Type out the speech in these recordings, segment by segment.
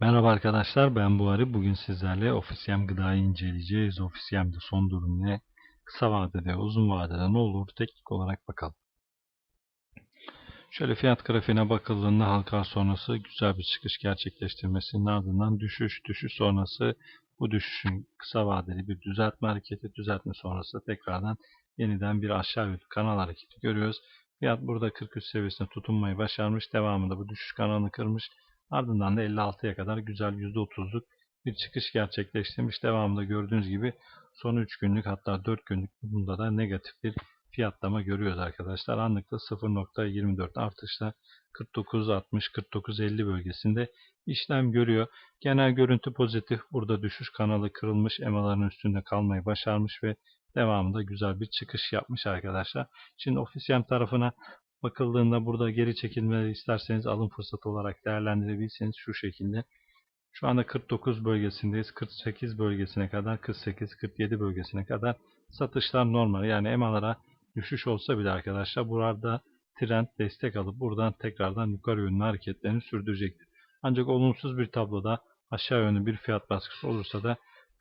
Merhaba arkadaşlar ben Buhari. Bugün sizlerle Ofisiyem gıdayı inceleyeceğiz. Ofisiyem'de son durum ne? Kısa vadede, uzun vadede ne olur? Teknik olarak bakalım. Şöyle fiyat grafiğine bakıldığında halka sonrası güzel bir çıkış gerçekleştirmesinin ardından düşüş, düşüş sonrası bu düşüşün kısa vadeli bir düzeltme hareketi, düzeltme sonrası tekrardan yeniden bir aşağı yönlü kanal hareketi görüyoruz. Fiyat burada 43 seviyesine tutunmayı başarmış. Devamında bu düşüş kanalını kırmış. Ardından da 56'ya kadar güzel %30'luk bir çıkış gerçekleştirmiş. Devamında gördüğünüz gibi son 3 günlük hatta 4 günlük bunda da negatif bir fiyatlama görüyoruz arkadaşlar. Anlıkta 0.24 artışla 49.60-49.50 bölgesinde işlem görüyor. Genel görüntü pozitif. Burada düşüş kanalı kırılmış. EMA'ların üstünde kalmayı başarmış ve devamında güzel bir çıkış yapmış arkadaşlar. Şimdi Ofisiyem tarafına bakıldığında burada geri çekilmeleri isterseniz alım fırsatı olarak değerlendirebilirsiniz şu şekilde. Şu anda 49 bölgesindeyiz. 48 bölgesine kadar 48-47 bölgesine kadar satışlar normal. Yani EMA'lara düşüş olsa bile arkadaşlar burada trend destek alıp buradan tekrardan yukarı yönlü hareketlerini sürdürecektir. Ancak olumsuz bir tabloda aşağı yönlü bir fiyat baskısı olursa da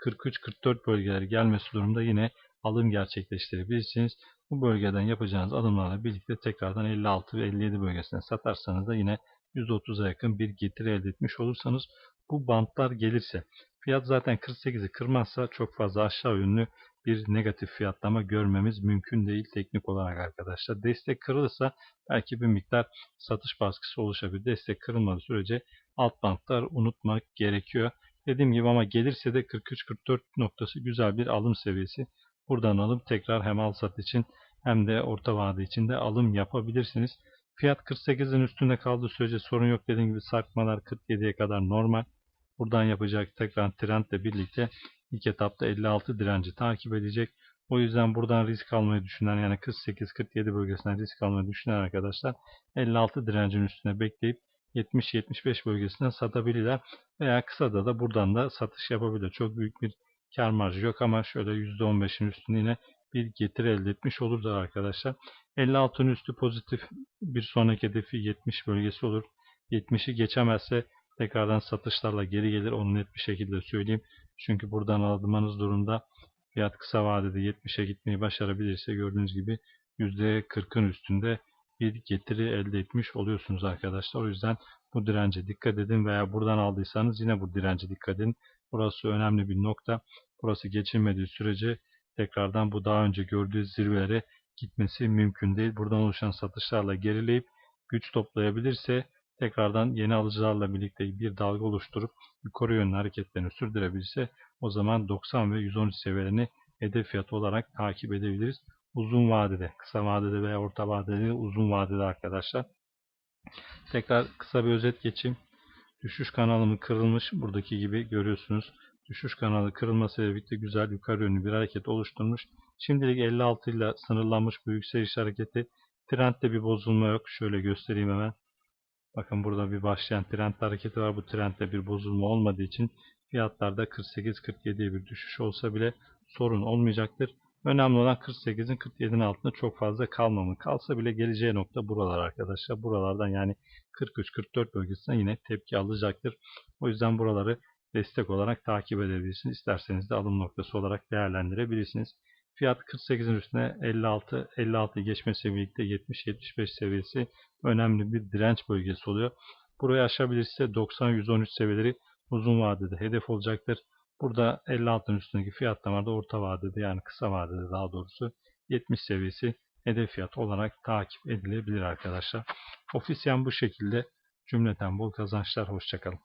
43-44 bölgeleri gelmesi durumda yine alım gerçekleştirebilirsiniz. Bu bölgeden yapacağınız adımlarla birlikte tekrardan 56 ve 57 bölgesine satarsanız da yine %30'a yakın bir getiri elde etmiş olursanız bu bantlar gelirse fiyat zaten 48'i kırmazsa çok fazla aşağı yönlü bir negatif fiyatlama görmemiz mümkün değil teknik olarak arkadaşlar. Destek kırılırsa belki bir miktar satış baskısı oluşabilir. Destek kırılmadığı sürece alt bantlar unutmak gerekiyor. Dediğim gibi ama gelirse de 43-44 noktası güzel bir alım seviyesi. Buradan alıp tekrar hem al sat için hem de orta vade için de alım yapabilirsiniz. Fiyat 48'in üstünde kaldığı sürece sorun yok. Dediğim gibi sarkmalar 47'ye kadar normal. Buradan yapacak tekrar trendle birlikte ilk etapta 56 direnci takip edecek. O yüzden buradan risk almayı düşünen yani 48-47 bölgesinden risk almayı düşünen arkadaşlar 56 direncin üstüne bekleyip 70-75 bölgesinden satabilirler. Veya kısada da buradan da satış yapabilir. Çok büyük bir kar marjı yok ama şöyle %15'in üstünde yine bir getiri elde etmiş olurlar arkadaşlar. 56'ın üstü pozitif bir sonraki hedefi 70 bölgesi olur. 70'i geçemezse tekrardan satışlarla geri gelir. Onu net bir şekilde söyleyeyim. Çünkü buradan almanız durumda fiyat kısa vadede 70'e gitmeyi başarabilirse gördüğünüz gibi %40'ın üstünde bir getiri elde etmiş oluyorsunuz arkadaşlar. O yüzden bu dirence dikkat edin veya buradan aldıysanız yine bu dirence dikkat edin. Burası önemli bir nokta. Burası geçilmediği sürece tekrardan bu daha önce gördüğü zirvelere gitmesi mümkün değil. Buradan oluşan satışlarla gerileyip güç toplayabilirse tekrardan yeni alıcılarla birlikte bir dalga oluşturup yukarı yönlü hareketlerini sürdürebilirse o zaman 90 ve 113 seviyelerini hedef fiyatı olarak takip edebiliriz. Uzun vadede, kısa vadede veya orta vadede, uzun vadede arkadaşlar. Tekrar kısa bir özet geçeyim. Düşüş kanalımı kırılmış. Buradaki gibi görüyorsunuz. Düşüş kanalı kırılmasıyla birlikte güzel yukarı yönlü bir hareket oluşturmuş. Şimdilik 56 ile sınırlanmış bu yükseliş hareketi. Trendde bir bozulma yok. Şöyle göstereyim hemen. Bakın burada bir başlayan trend hareketi var. Bu trendde bir bozulma olmadığı için fiyatlarda 48-47'ye bir düşüş olsa bile sorun olmayacaktır. Önemli olan 48'in 47'nin altında çok fazla kalmamı. Kalsa bile geleceği nokta buralar arkadaşlar. Buralardan yani 43-44 bölgesinden yine tepki alacaktır. O yüzden buraları destek olarak takip edebilirsiniz. İsterseniz de alım noktası olarak değerlendirebilirsiniz. Fiyat 48'in üstüne 56 56 geçmesiyle birlikte 70-75 seviyesi önemli bir direnç bölgesi oluyor. Burayı aşabilirse 90-113 seviyeleri uzun vadede hedef olacaktır. Burada 56'ın üstündeki fiyatlamada orta vadede yani kısa vadede daha doğrusu 70 seviyesi hedef fiyat olarak takip edilebilir arkadaşlar. Ofisyen bu şekilde cümleten bol kazançlar. Hoşçakalın.